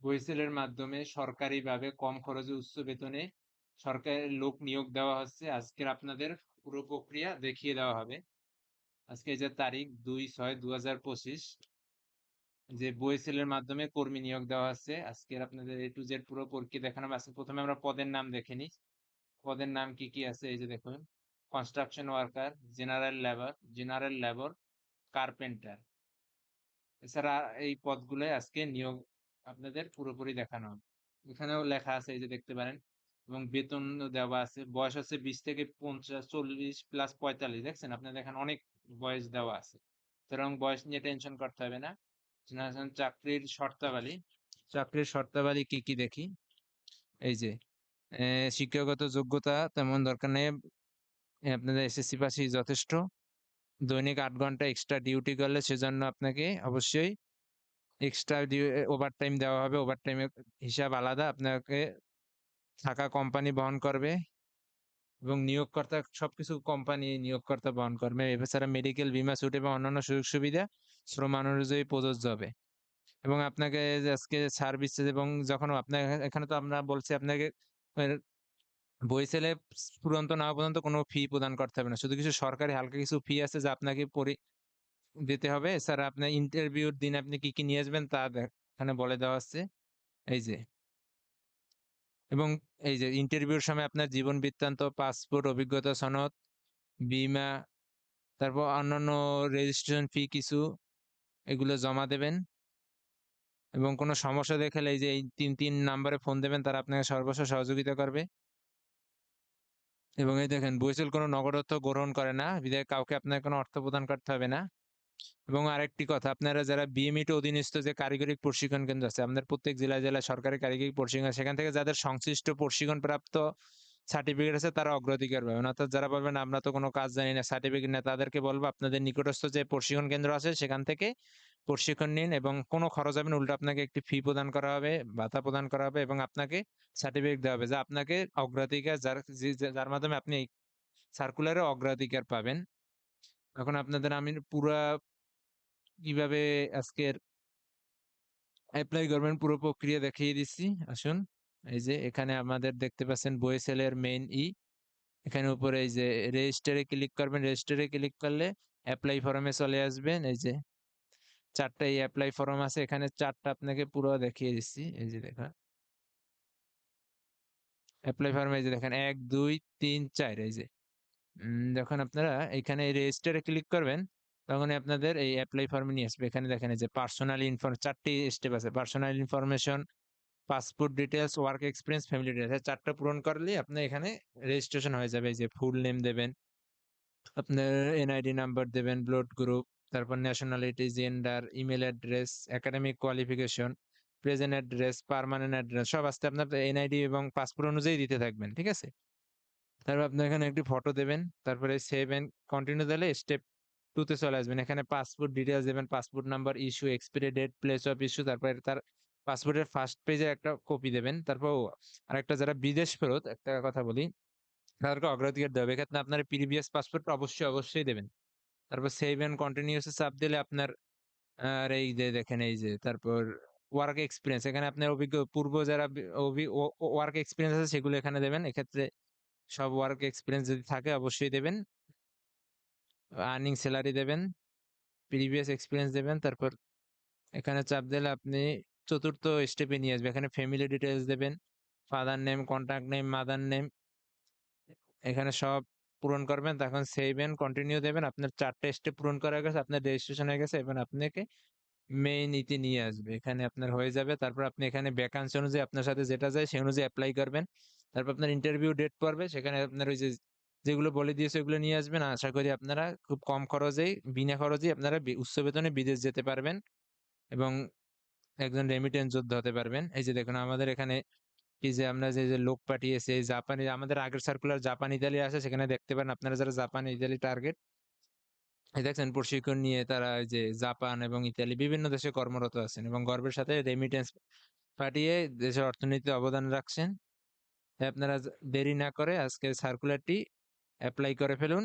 বইসেলের মাধ্যমে সরকারিভাবে কম খরচে উচ্চ বেতনে সরকারের লোক নিয়োগ দেওয়া হচ্ছে। আজকের আপনাদের পুরো প্রক্রিয়া দেখিয়ে দেওয়া হবে। আজকে যে তারিখ দুই ছয় দু হাজার পঁচিশ, যে বইসেলের মাধ্যমে কর্মী নিয়োগ দেওয়া হচ্ছে, আজকের আপনাদের এ টু জেড পুরো প্রক্রিয়া দেখানো আজকে প্রথমে আমরা পদের নাম দেখে নিই। পদের নাম কি কি আছে? এই যে দেখুন construction worker general labour general labour carpenter এছাড়া এই পদগুলো আজকে নিয়োগ আপনাদের পুরোপুরি দেখানো হবে। এখানেও লেখা আছে এই যে দেখতে পারেন, এবং বেতন দেওয়া আছে, বয়স আছে বিশ থেকে পঞ্চাশ, চল্লিশ প্লাস পঁয়তাল্লিশ, দেখছেন? আপনাদের এখানে অনেক বয়স দেওয়া আছে। সুতরাং বয়স নিয়ে টেনশন করতে হবে না। চাকরির শর্তাবলী চাকরির শর্তাবলী কি কি দেখি? এই যে শিক্ষাগত যোগ্যতা তেমন দরকার নেই। আপনাদের এসএসসি পাসই যথেষ্ট। দৈনিক আট ঘণ্টা এক্সট্রা ডিউটি করলে সেজন্য আপনাকে অবশ্যই এক্সট্রা ওভার টাইম দেওয়া হবে। ওভার টাইমের হিসাব আলাদা। আপনাকে থাকা কোম্পানি বহন করবে এবং নিয়োগকর্তা সবকিছু কোম্পানি নিয়োগকর্তা বহন করবে। এছাড়া মেডিকেল বিমা ছুট এবং অন্যান্য সুযোগ সুবিধা শ্রম অনুযায়ী প্রযোজ্য হবে। এবং আপনাকে আজকে সার্ভিস এবং যখন আপনার এখানে তো আমরা বলছি আপনাকে বইসেলে চূড়ান্ত না পর্যন্ত কোনো ফি প্রদান করতে হবে না। শুধু কিছু সরকারি হালকা কিছু ফি আছে যা আপনাকে পরি দিতে হবে। এছাড়া আপনার ইন্টারভিউর দিন আপনি কি কি নিয়ে আসবেন তা এখানে বলে দেওয়া আছে। এই যে এবং এই যে ইন্টারভিউর সময় আপনার জীবন বৃত্তান্ত পাসপোর্ট অভিজ্ঞতা সনদ, বিমা, তারপর অন্যান্য রেজিস্ট্রেশন ফি কিছু, এগুলো জমা দেবেন। এবং কোনো সমস্যা দেখালে এই যে এই তিন তিন নাম্বারে ফোন দেবেন, তারা আপনাকে সর্বস্ব সহযোগিতা করবে। এবং এই দেখেন বইসেল কোনো নগদ গ্রহণ করে না। বিধায় কাউকে আপনাকে কোনো অর্থ প্রদান করতে হবে না। এবং আরেকটি কথা, আপনারা যারা বিএমইট অধীনস্থ যে কারিগরি প্রশিক্ষণ কেন্দ্র আছে, আমাদের প্রত্যেক জেলায় জেলায় সরকারি কারিগরি প্রশিক্ষণ সেখান থেকে যাদের সংশ্লিষ্ট প্রশিক্ষণ প্রাপ্ত সার্টিফিকেট আছে, তারা অগ্রাধিকার পাবেন। অর্থাৎ যারা বলবেন, আমরা তো কোনো কাজ জানি না সার্টিফিকেট না তাদেরকে বলব, আপনাদের নিকটস্থ যে প্রশিক্ষণ কেন্দ্র আছে, সেখান থেকে প্রশিক্ষণ নিন এবং কোনো খরচ হবে না, উল্টো আপনাকে একটি ফি প্রদান করা হবে, ভাতা প্রদান করা হবে এবং আপনাকে সার্টিফিকেট দেওয়া হবে। যা আপনাকে অগ্রাধিকার, যার যার মাধ্যমে আপনি সার্কুলারে অগ্রাধিকার পাবেন। এখন আপনাদের আমি পুরা কীভাবে আজকের অ্যাপ্লাই করবেন পুরো প্রক্রিয়া দেখিয়ে দিচ্ছি। আসুন, এই যে এখানে আমাদের দেখতে পাচ্ছেন বইসেলের মেইন ই এখানে উপরে এই যে রেজিস্টারে ক্লিক করবেন রেজিস্টারে ক্লিক করলে অ্যাপ্লাই ফর্মে চলে আসবেন, এই যে চারটা এই অ্যাপ্লাই ফর্ম আছে, এখানে চারটা আপনাকে পুরো দেখিয়ে দিচ্ছি, এই যে দেখা অ্যাপ্লাই ফর্মে এই যে দেখেন, এক, দুই, তিন, চার, এই যে। যখন আপনারা এখানে রেজিস্টারে ক্লিক করবেন তখন আপনাদের এই অ্যাপ্লাই ফর্মে নিয়ে আসবে। এখানে দেখেন যে পার্সোনাল ইনফরম চারটি স্টেপ আছে। Personal information passport details work experience family details চারটা পূরণ করলে আপনি এখানে রেজিস্ট্রেশন হয়ে যাবে। যে ফুল নেম দেবেন, আপনার এনআইডি নাম্বার দেবেন ব্লাড গ্রুপ তারপর nationality gender email address academic qualification present address permanent address সব আসতে আপনার এনআইডি এবং পাসপোর্ট অনুযায়ী দিতে থাকবেন, ঠিক আছে? তারপর আপনি এখানে একটি ফটো দেবেন, তারপরে সেভ এন্ড কন্টিনিউ দিলে স্টেপ টুতে চলে আসবেন। এখানে পাসপোর্ট ডিটেলস দেবেন passport number issue expiry date place of issue তারপরে তার পাসপোর্টের ফার্স্ট পেজে একটা কপি দেবেন। তারপর আরেকটা যারা বিদেশ ফেরত, একটা কথা বলি, তাদেরকে অগ্রাধিকার দেবে এক্ষেত্রে আপনার প্রিভিয়াস পাসপোর্ট অবশ্যই অবশ্যই দেবেন। তারপর সেভ এন্ড কন্টিনিউসে চাপ দিলে আপনার, আর এই যে দেখেন, এই যে তারপর ওয়ার্ক এক্সপিরিয়েন্স এখানে আপনার অভিজ্ঞ, পূর্ব যারা ওয়ার্ক এক্সপিরিয়েন্স আছে, সেগুলো এখানে দেবেন। এক্ষেত্রে সব ওয়ার্ক এক্সপিরিয়েন্স যদি থাকে, অবশ্যই দেবেন। আর্নিং স্যালারি দেবেন প্রিভিয়াস এক্সপিরিয়েন্স দেবেন, তারপর এখানে চাপ দিলে আপনি চতুর্থ স্টেপে নিয়ে আসবে। এখানে ফ্যামিলি ডিটেলস দেবেন father name contact name mother name এখানে সব পূরণ করবেন, তখন সেভ এন্ড কন্টিনিউ দেবেন। আপনার চারটে স্টেপ পূরণ করা গেছে, আপনার রেজিস্ট্রেশন হয়ে গেছে এবং আপনাকে মেইন ইতে নিয়ে আসবে। এখানে আপনার হয়ে যাবে, তারপর আপনি এখানে ভ্যাকান্সি অনুযায়ী আপনার সাথে যেটা যায়, সেই অনুযায়ী অ্যাপ্লাই করবেন। তারপর আপনার ইন্টারভিউ ডেট পড়বে, সেখানে আপনার ওই যে যেগুলো বলে দিয়েছে ওগুলো নিয়ে আসবেন। আশা করি আপনারা খুব কম খরচেই, বিনা খরচেই আপনারা উচ্চ বেতনে বিদেশ যেতে পারবেন এবং একজন রেমিটেন্স যোদ্ধা হতে পারবেন। এই যে দেখুন, আমাদের এখানে কি যে আমরা যে লোক পাঠিয়েছে জাপানি, আমাদের আগের সার্কুলার জাপান, ইতালি আছে, সেখানে দেখতে পারেন আপনারা যারা জাপান, ইতালি টার্গেট এই দেখছেন, প্রশিক্ষণ নিয়ে তারা যে জাপান এবং ইতালি বিভিন্ন দেশে কর্মরত আছেন এবং গর্বের সাথে রেমিটেন্স পাঠিয়ে দেশের অর্থনীতিতে অবদান রাখছেন। আপনারা দেরি না করে আজকে সার্কুলারটি অ্যাপ্লাই করে ফেলুন।